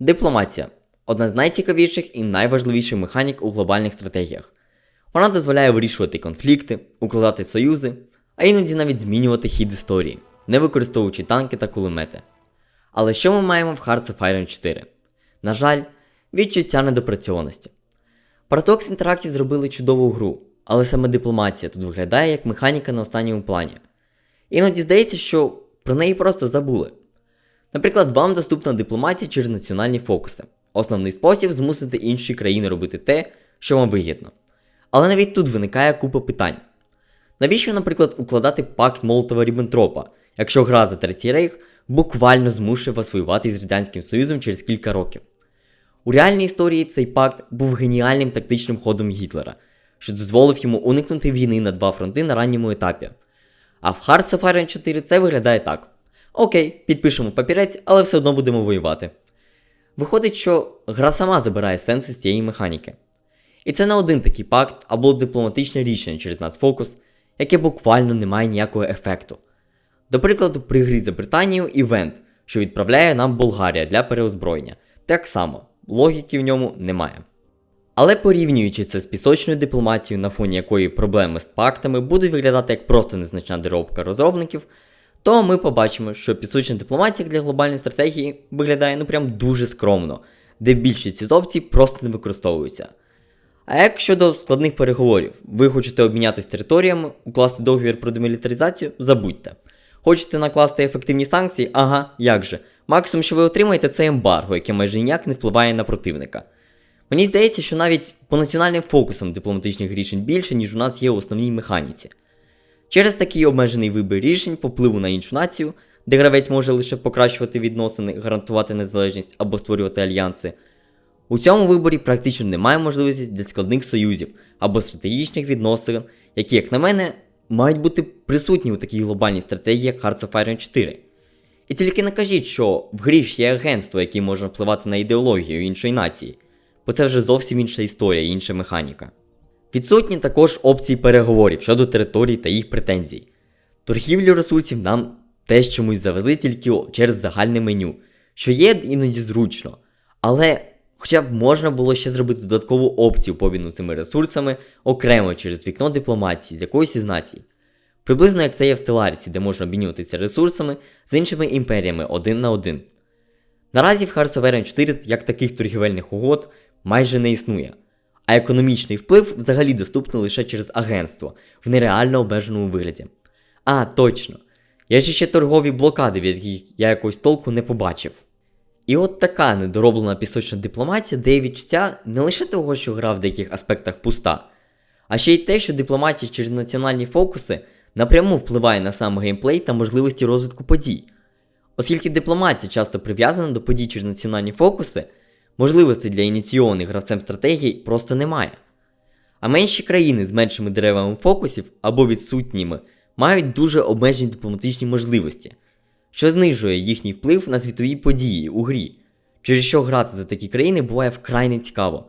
Дипломатія одна з найцікавіших і найважливіших механік у глобальних стратегіях. Вона дозволяє вирішувати конфлікти, укладати союзи, а іноді навіть змінювати хід історії, не використовуючи танки та кулемети. Але що ми маємо в Hearts of Iron 4? На жаль, відчуття недопрацьованості. Paradox Interactive зробили чудову гру, але саме дипломатія тут виглядає як механіка на останньому плані. Іноді здається, що про неї просто забули. Наприклад, вам доступна дипломатія через національні фокуси. Основний спосіб змусити інші країни робити те, що вам вигідно. Але навіть тут виникає купа питань. Навіщо, наприклад, укладати пакт Молотова Ріббентропа, якщо гра за Третій Рейх буквально змушує вас воювати із Радянським Союзом через кілька років? У реальній історії цей пакт був геніальним тактичним ходом Гітлера, що дозволив йому уникнути війни на два фронти на ранньому етапі. А в Hearts of Iron 4 це виглядає так: Окей, підпишемо папірець, але все одно будемо воювати. Виходить, що гра сама забирає сенси з цієї механіки. І це не один такий пакт або дипломатичне рішення через нацфокус, яке буквально не має ніякого ефекту. До прикладу, при грі за Британію івент, що відправляє нам Болгарія для переозброєння. Так само, логіки в ньому немає. Але порівнюючи це з пісочною дипломатією, на фоні якої проблеми з пактами будуть виглядати як просто незначна доробка розробників, то ми побачимо, що пісочна дипломатія для глобальної стратегії виглядає ну прям дуже скромно, де більшість із опцій просто не використовуються. А як щодо складних переговорів, ви хочете обмінятись територіями, укласти договір про демілітаризацію, забудьте. Хочете накласти ефективні санкції? Ага, як же. Максимум, що ви отримаєте, це ембарго, яке майже ніяк не впливає на противника. Мені здається, що навіть по національним фокусам дипломатичних рішень більше, ніж у нас є у основній механіці. Через такий обмежений вибір рішень по впливу на іншу націю, де гравець може лише покращувати відносини, гарантувати незалежність або створювати альянси. У цьому виборі практично немає можливості для складних союзів або стратегічних відносин, які, як на мене, мають бути присутні у такій глобальній стратегії, як Hearts of Iron 4. І тільки не кажіть, що в грі ж є агентство, яке може впливати на ідеологію іншої нації, бо це вже зовсім інша історія інша механіка. Відсутні також опції переговорів щодо територій та їх претензій. Торгівлю ресурсів нам теж чомусь завезли тільки через загальне меню, що є іноді зручно. Але хоча б можна було ще зробити додаткову опцію по обміну цими ресурсами окремо через вікно дипломатії з якоїсь із націй. Приблизно як це є в Stellaris, де можна обмінюватися ресурсами з іншими імперіями один на один. Наразі в of 4 як таких торгівельних угод майже не існує, а економічний вплив взагалі доступний лише через агентство в нереально обмеженому вигляді. А, точно! Є ж ще торгові блокади, від яких я якось толку не побачив. І от така недороблена пісочна дипломатія дає відчуття не лише того, що гра в деяких аспектах пуста, а ще й те, що дипломатія через національні фокуси напряму впливає на сам геймплей та можливості розвитку подій. Оскільки дипломатія часто прив'язана до подій через національні фокуси, можливостей для ініційованих гравцем стратегій просто немає. А менші країни з меншими деревами фокусів або відсутніми мають дуже обмежені дипломатичні можливості, що знижує їхній вплив на світові події у грі, через що грати за такі країни буває вкрай нецікаво,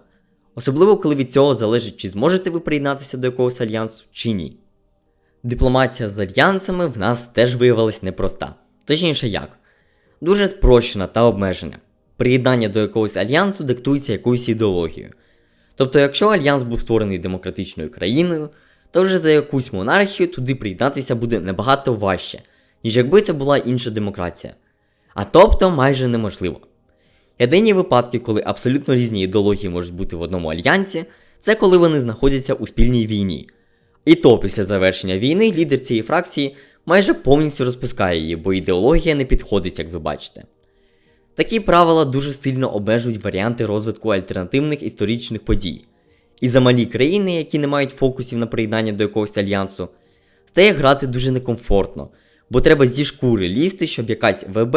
особливо коли від цього залежить, чи зможете ви приєднатися до якогось альянсу чи ні. Дипломатія з альянсами в нас теж виявилась непроста, точніше як, дуже спрощена та обмежена. Приєднання до якогось альянсу диктується якоюсь ідеологією. Тобто, якщо альянс був створений демократичною країною, то вже за якусь монархію туди приєднатися буде набагато важче, ніж якби це була інша демократія. А тобто майже неможливо. Єдині випадки, коли абсолютно різні ідеології можуть бути в одному альянсі, це коли вони знаходяться у спільній війні. І то після завершення війни лідер цієї фракції майже повністю розпускає її, бо ідеологія не підходить, як ви бачите. Такі правила дуже сильно обмежують варіанти розвитку альтернативних історичних подій. І за малі країни, які не мають фокусів на приєднання до якогось альянсу, стає грати дуже некомфортно, бо треба зі шкури лізти, щоб якась ВБ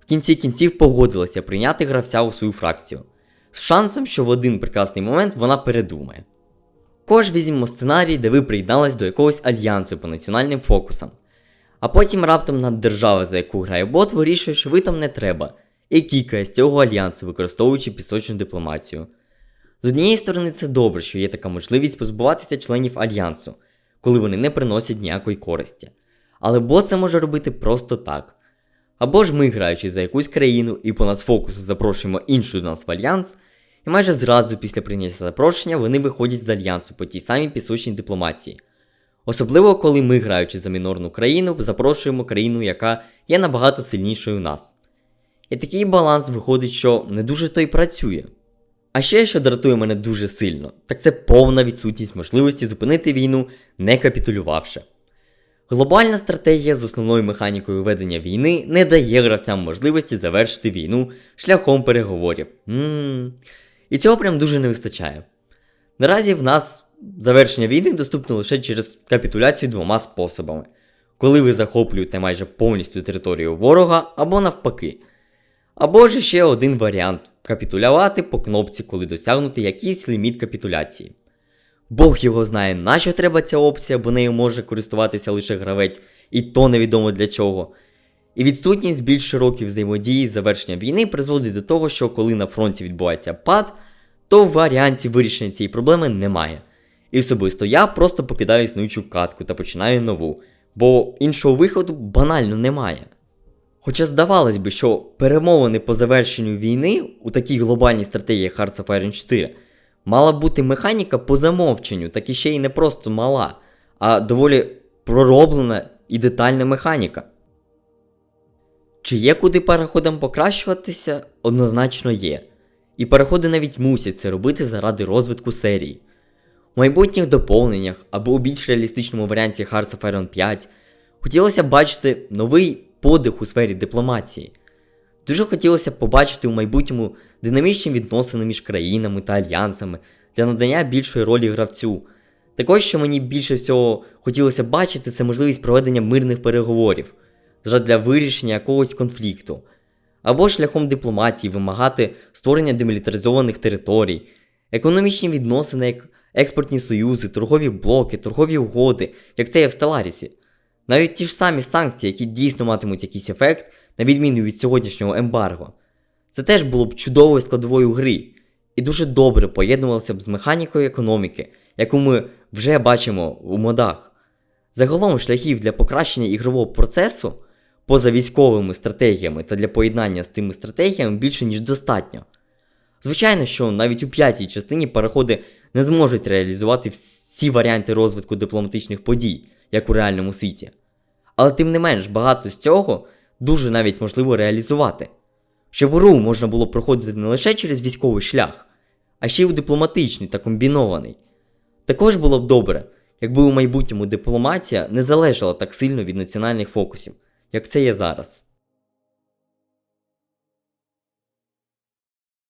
в кінці кінців погодилася прийняти гравця у свою фракцію, з шансом, що в один прекрасний момент вона передумає. Також візьмемо сценарій, де ви приєднались до якогось альянсу по національним фокусам. А потім раптом наддержава, за яку грає бот, вирішує, що ви там не треба, і кікає з цього альянсу, використовуючи пісочну дипломатію. З однієї сторони, це добре, що є така можливість позбуватися членів альянсу, коли вони не приносять ніякої користі. Але бот це може робити просто так. Або ж ми, граючи за якусь країну і по нас фокусу запрошуємо іншу до нас в альянс, і майже зразу після прийняття запрошення вони виходять з альянсу по тій самій пісочній дипломатії. Особливо, коли ми, граючи за мінорну країну, запрошуємо країну, яка є набагато сильнішою нас. І такий баланс виходить, що не дуже то й працює. А ще, що дратує мене дуже сильно, так це повна відсутність можливості зупинити війну, не капітулювавши. Глобальна стратегія з основною механікою ведення війни не дає гравцям можливості завершити війну шляхом переговорів. Ммм. І цього прям дуже не вистачає. Наразі в нас завершення війни доступно лише через капітуляцію двома способами: коли ви захоплюєте майже повністю територію ворога, або навпаки. Або ж ще один варіант капітулювати по кнопці, коли досягнути якийсь ліміт капітуляції. Бог його знає, на що треба ця опція, бо нею може користуватися лише гравець, і то невідомо для чого. І відсутність більш широких взаємодії з завершення війни призводить до того, що коли на фронті відбувається пад, то варіантів вирішення цієї проблеми немає. І особисто я просто покидаю існуючу катку та починаю нову, бо іншого виходу банально немає. Хоча здавалось би, що перемовини по завершенню війни у такій глобальній стратегії Hearts of Iron 4 мала бути механіка по замовченню, так і ще й не просто мала, а доволі пророблена і детальна механіка. Чи є куди переходам покращуватися? Однозначно є. І переходи навіть мусять це робити заради розвитку серії. У майбутніх доповненнях або у більш реалістичному варіанті Hearts of Iron 5 хотілося б бачити новий подих у сфері дипломатії. Дуже хотілося побачити у майбутньому динамічні відносини між країнами та альянсами для надання більшої ролі гравцю. Також, що мені більше всього хотілося бачити, це можливість проведення мирних переговорів для вирішення якогось конфлікту, або шляхом дипломатії вимагати створення демілітаризованих територій, економічні відносини, як експортні союзи, торгові блоки, торгові угоди, як це є в Стеларісі. Навіть ті ж самі санкції, які дійсно матимуть якийсь ефект, на відміну від сьогоднішнього ембарго. Це теж було б чудовою складовою гри, і дуже добре поєднувалося б з механікою економіки, яку ми вже бачимо у модах. Загалом шляхів для покращення ігрового процесу поза військовими стратегіями та для поєднання з цими стратегіями більше ніж достатньо. Звичайно, що навіть у п'ятій частині переходи не зможуть реалізувати всі варіанти розвитку дипломатичних подій, як у реальному світі. Але тим не менш, багато з цього дуже навіть можливо реалізувати. Щоб РУ можна було проходити не лише через військовий шлях, а ще й у дипломатичний та комбінований. Також було б добре, якби у майбутньому дипломатія не залежала так сильно від національних фокусів, як це є зараз.